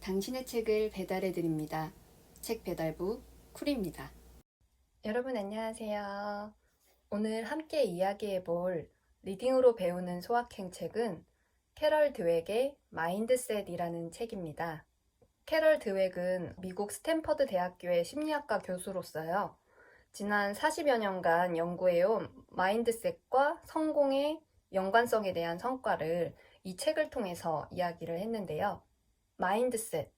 당신의 책을 배달해 드립니다. 책 배달부 쿨입니다. 여러분 안녕하세요. 오늘 함께 이야기해 볼 리딩으로 배우는 소확행 책은 캐럴 드웩의 마인드셋이라는 책입니다. 캐럴 드웩은 미국 스탠퍼드 대학교의 심리학과 교수로서요. 지난 40여 년간 연구해온 마인드셋과 성공의 연관성에 대한 성과를 이 책을 통해서 이야기를 했는데요. 마인드셋,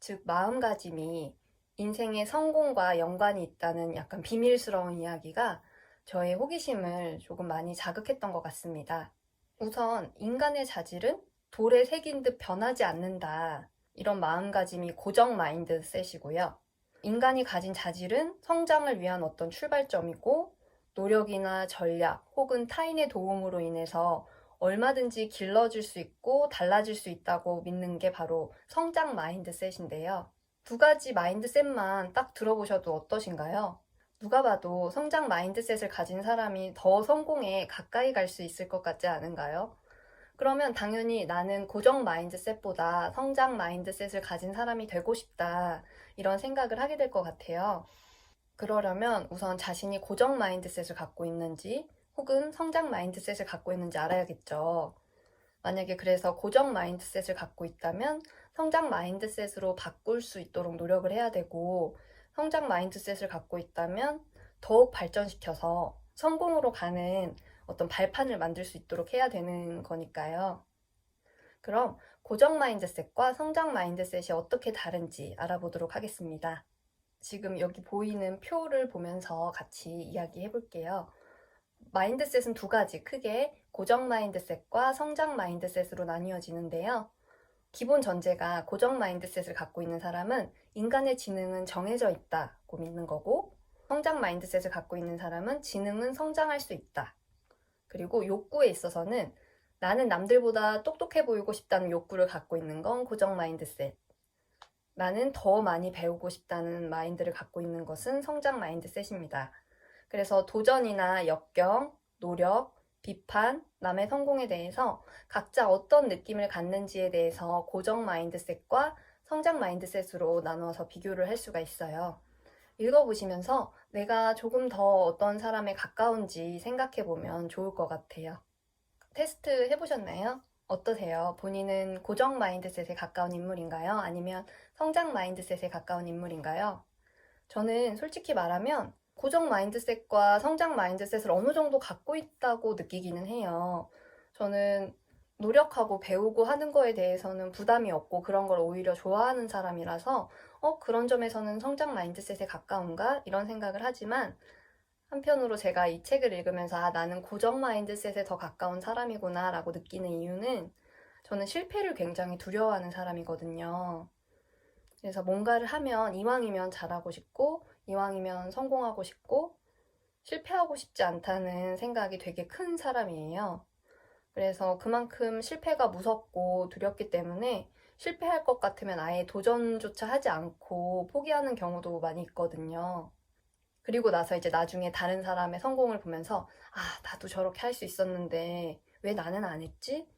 즉 마음가짐이 인생의 성공과 연관이 있다는 약간 비밀스러운 이야기가 저의 호기심을 조금 많이 자극했던 것 같습니다. 우선 인간의 자질은 돌에 새긴 듯 변하지 않는다. 이런 마음가짐이 고정 마인드셋이고요. 인간이 가진 자질은 성장을 위한 어떤 출발점이고 노력이나 전략 혹은 타인의 도움으로 인해서 얼마든지 길러질 수 있고 달라질 수 있다고 믿는 게 바로 성장 마인드셋인데요. 두 가지 마인드셋만 딱 들어보셔도 어떠신가요? 누가 봐도 성장 마인드셋을 가진 사람이 더 성공에 가까이 갈 수 있을 것 같지 않은가요? 그러면 당연히 나는 고정 마인드셋보다 성장 마인드셋을 가진 사람이 되고 싶다. 이런 생각을 하게 될 것 같아요. 그러려면 우선 자신이 고정 마인드셋을 갖고 있는지 혹은 성장 마인드셋을 갖고 있는지 알아야겠죠. 만약에 그래서 고정 마인드셋을 갖고 있다면 성장 마인드셋으로 바꿀 수 있도록 노력을 해야 되고 성장 마인드셋을 갖고 있다면 더욱 발전시켜서 성공으로 가는 어떤 발판을 만들 수 있도록 해야 되는 거니까요. 그럼 고정 마인드셋과 성장 마인드셋이 어떻게 다른지 알아보도록 하겠습니다. 지금 여기 보이는 표를 보면서 같이 이야기해 볼게요. 마인드셋은 두 가지 크게 고정 마인드셋과 성장 마인드셋으로 나뉘어지는데요. 기본 전제가 고정 마인드셋을 갖고 있는 사람은 인간의 지능은 정해져 있다고 믿는 거고 성장 마인드셋을 갖고 있는 사람은 지능은 성장할 수 있다. 그리고 욕구에 있어서는 나는 남들보다 똑똑해 보이고 싶다는 욕구를 갖고 있는 건 고정 마인드셋. 나는 더 많이 배우고 싶다는 마인드를 갖고 있는 것은 성장 마인드셋입니다. 그래서 도전이나 역경, 노력, 비판, 남의 성공에 대해서 각자 어떤 느낌을 갖는지에 대해서 고정 마인드셋과 성장 마인드셋으로 나누어서 비교를 할 수가 있어요. 읽어보시면서 내가 조금 더 어떤 사람에 가까운지 생각해 보면 좋을 것 같아요. 테스트 해보셨나요? 어떠세요? 본인은 고정 마인드셋에 가까운 인물인가요? 아니면 성장 마인드셋에 가까운 인물인가요? 저는 솔직히 말하면 고정 마인드셋과 성장 마인드셋을 어느 정도 갖고 있다고 느끼기는 해요. 저는 노력하고 배우고 하는 거에 대해서는 부담이 없고 그런 걸 오히려 좋아하는 사람이라서 어, 그런 점에서는 성장 마인드셋에 가까운가? 이런 생각을 하지만 한편으로 제가 이 책을 읽으면서 아, 나는 고정 마인드셋에 더 가까운 사람이구나 라고 느끼는 이유는 저는 실패를 굉장히 두려워하는 사람이거든요. 그래서 뭔가를 하면 이왕이면 잘하고 싶고 이왕이면 성공하고 싶고 실패하고 싶지 않다는 생각이 되게 큰 사람이에요. 그래서 그만큼 실패가 무섭고 두렵기 때문에 실패할 것 같으면 아예 도전조차 하지 않고 포기하는 경우도 많이 있거든요. 그리고 나서 이제 나중에 다른 사람의 성공을 보면서 아, 나도 저렇게 할 수 있었는데 왜 나는 안 했지?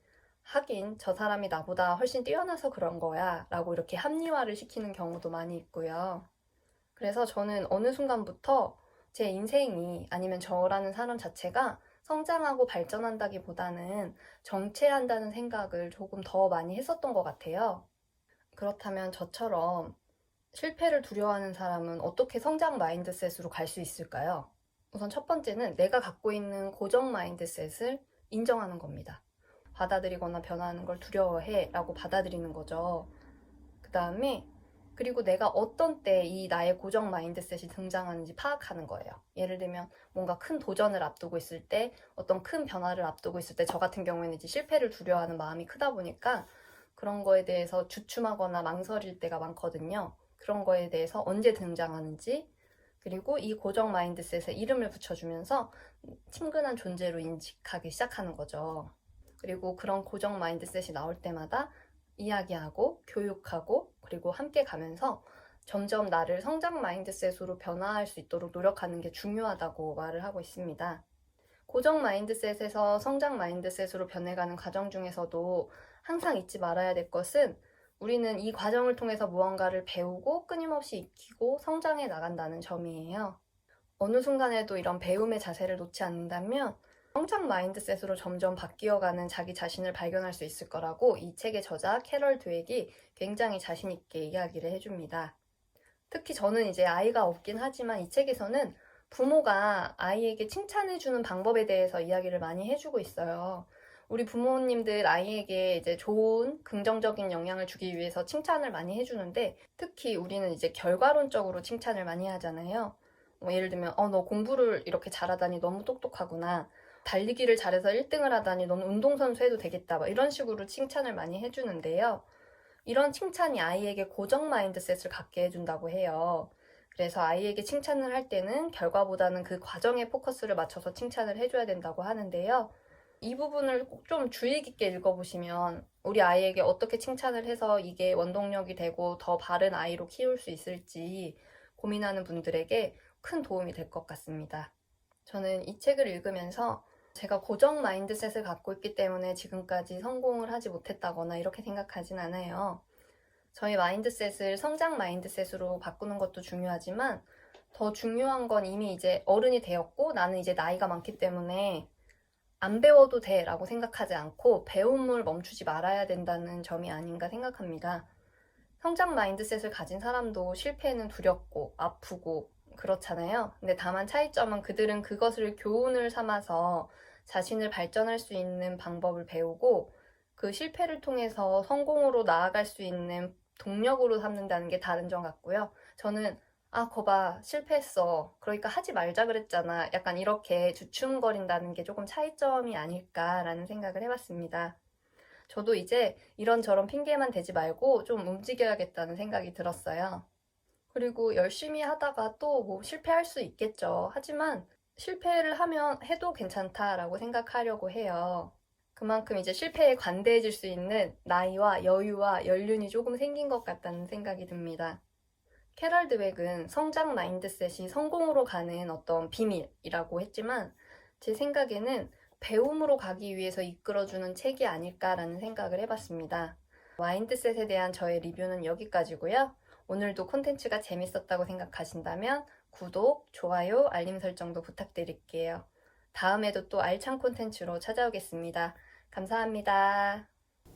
하긴 저 사람이 나보다 훨씬 뛰어나서 그런 거야 라고 이렇게 합리화를 시키는 경우도 많이 있고요. 그래서 저는 어느 순간부터 제 인생이 아니면 저라는 사람 자체가 성장하고 발전한다기보다는 정체한다는 생각을 조금 더 많이 했었던 것 같아요. 그렇다면 저처럼 실패를 두려워하는 사람은 어떻게 성장 마인드셋으로 갈 수 있을까요? 우선 첫 번째는 내가 갖고 있는 고정 마인드셋을 인정하는 겁니다. 받아들이거나 변하는 걸 두려워해 라고 받아들이는 거죠. 그 다음에 그리고 내가 어떤 때 이 나의 고정 마인드셋이 등장하는지 파악하는 거예요. 예를 들면 뭔가 큰 도전을 앞두고 있을 때 어떤 큰 변화를 앞두고 있을 때 저 같은 경우에는 이제 실패를 두려워하는 마음이 크다 보니까 그런 거에 대해서 주춤하거나 망설일 때가 많거든요. 그런 거에 대해서 언제 등장하는지 그리고 이 고정 마인드셋에 이름을 붙여주면서 친근한 존재로 인식하기 시작하는 거죠. 그리고 그런 고정 마인드셋이 나올 때마다 이야기하고 교육하고 그리고 함께 가면서 점점 나를 성장 마인드셋으로 변화할 수 있도록 노력하는 게 중요하다고 말을 하고 있습니다. 고정 마인드셋에서 성장 마인드셋으로 변해가는 과정 중에서도 항상 잊지 말아야 될 것은 우리는 이 과정을 통해서 무언가를 배우고 끊임없이 익히고 성장해 나간다는 점이에요. 어느 순간에도 이런 배움의 자세를 놓지 않는다면 성장 마인드셋으로 점점 바뀌어가는 자기 자신을 발견할 수 있을 거라고 이 책의 저자 캐럴 드웩이 굉장히 자신있게 이야기를 해줍니다. 특히 저는 이제 아이가 없긴 하지만 이 책에서는 부모가 아이에게 칭찬해주는 방법에 대해서 이야기를 많이 해주고 있어요. 우리 부모님들 아이에게 이제 좋은 긍정적인 영향을 주기 위해서 칭찬을 많이 해주는데 특히 우리는 이제 결과론적으로 칭찬을 많이 하잖아요. 뭐 예를 들면 어 너 공부를 이렇게 잘하다니 너무 똑똑하구나. 달리기를 잘해서 1등을 하다니 너는 운동선수 해도 되겠다. 막 이런 식으로 칭찬을 많이 해주는데요. 이런 칭찬이 아이에게 고정 마인드셋을 갖게 해준다고 해요. 그래서 아이에게 칭찬을 할 때는 결과보다는 그 과정에 포커스를 맞춰서 칭찬을 해줘야 된다고 하는데요. 이 부분을 꼭 좀 주의 깊게 읽어보시면 우리 아이에게 어떻게 칭찬을 해서 이게 원동력이 되고 더 바른 아이로 키울 수 있을지 고민하는 분들에게 큰 도움이 될 것 같습니다. 저는 이 책을 읽으면서 제가 고정 마인드셋을 갖고 있기 때문에 지금까지 성공을 하지 못했다거나 이렇게 생각하진 않아요. 저희 마인드셋을 성장 마인드셋으로 바꾸는 것도 중요하지만 더 중요한 건 이미 이제 어른이 되었고 나는 이제 나이가 많기 때문에 안 배워도 돼 라고 생각하지 않고 배움을 멈추지 말아야 된다는 점이 아닌가 생각합니다. 성장 마인드셋을 가진 사람도 실패는 두렵고 아프고 그렇잖아요. 근데 다만 차이점은 그들은 그것을 교훈을 삼아서 자신을 발전할 수 있는 방법을 배우고 그 실패를 통해서 성공으로 나아갈 수 있는 동력으로 삼는다는 게 다른 점 같고요. 저는 아, 거봐, 실패했어. 그러니까 하지 말자 그랬잖아. 약간 이렇게 주춤거린다는 게 조금 차이점이 아닐까라는 생각을 해봤습니다. 저도 이제 이런저런 핑계만 대지 말고 좀 움직여야겠다는 생각이 들었어요. 그리고 열심히 하다가 또 뭐 실패할 수 있겠죠. 하지만 실패를 하면 해도 괜찮다라고 생각하려고 해요. 그만큼 이제 실패에 관대해질 수 있는 나이와 여유와 연륜이 조금 생긴 것 같다는 생각이 듭니다. 캐럴 드웩은 성장 마인드셋이 성공으로 가는 어떤 비밀이라고 했지만 제 생각에는 배움으로 가기 위해서 이끌어주는 책이 아닐까라는 생각을 해봤습니다. 마인드셋에 대한 저의 리뷰는 여기까지고요. 오늘도 콘텐츠가 재밌었다고 생각하신다면 구독, 좋아요, 알림 설정도 부탁드릴게요. 다음에도 또 알찬 콘텐츠로 찾아오겠습니다. 감사합니다.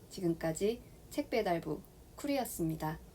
지금까지 책 배달부 쿨이었습니다.